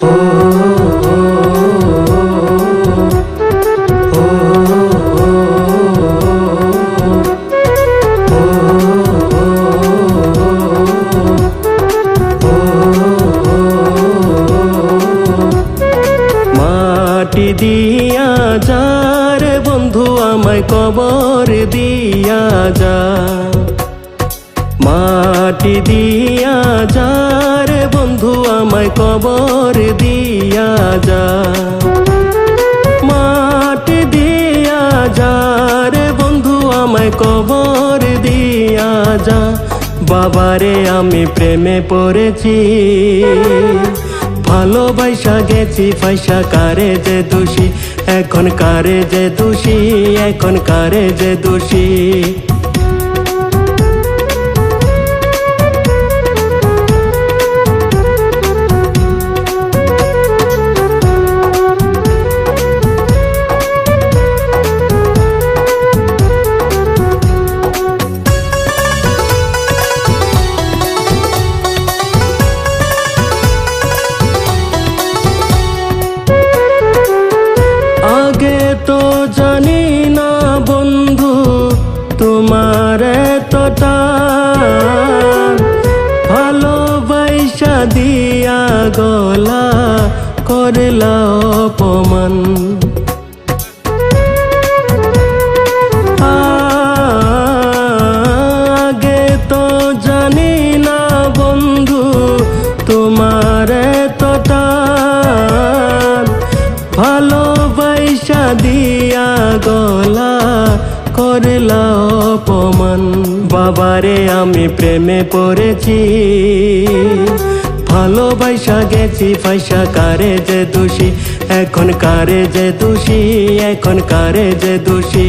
মাটি দিয়া যা বন্ধু আমায় কবর দিয়া যা। মাটি দিয়া যা বন্ধু আমায় কবর দিয়া যা। মাটি দিয়া যা রে বন্ধু আমায় কবর দিয়া যা। বাবারে, আমি প্রেমে পড়েছি। ভালোবাসা গেছি পয়সা কারে যে দোষী? এখন কারে যে দোষী? এখন কারে যে দোষী? গলা করলা অপমান। আগে তো জানি না বন্ধু, তোমার এতটা ভালোবাসা দিয়া গলা করলা অপমান। বাবারে, আমি প্রেমে পড়েছি। ভালোবাসা গেছি পয়সা কারে যে দোষী? এখন কারে যে দোষী? এখন কারে যে দোষী?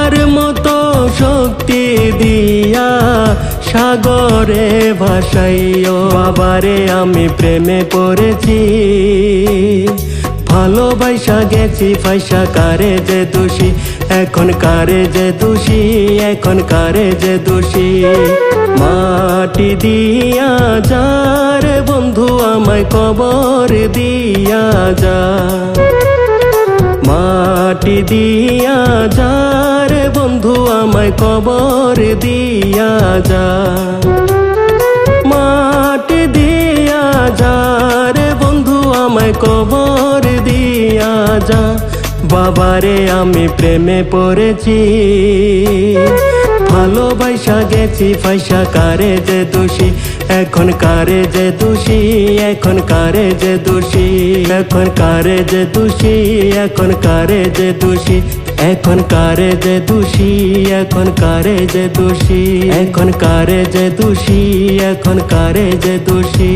সাগরে ভাসাইও। বাবারে, আমি প্রেমে পড়েছি। ভালোবাসা গেছি পয়সা কারে যে দোষী? এখন কারে যে দোষী? এখন কারে যে দোষী? মাটি দিয়া যার বন্ধু আমায় কবর দিয়া যা। মাটি দিয়া যা বন্ধু আমায় কবর দিয়া যা। মাটি দিয়া যা রে বন্ধু আমায় কবর দিয়া যা। বাবারে, আমি প্রেমে পড়েছি। ভালোবাসা গেছি পয়সা কারে যে দোষী? এখন কারে যে দোষী? এখন কারে যে দোষী? এখন কারে যে দোষী? এখন কারে যে দোষী? এখন কারে যে দোষী, এখন কারে যে দোষী? এখন কারে যে দোষী, এখন কারে যে দোষী?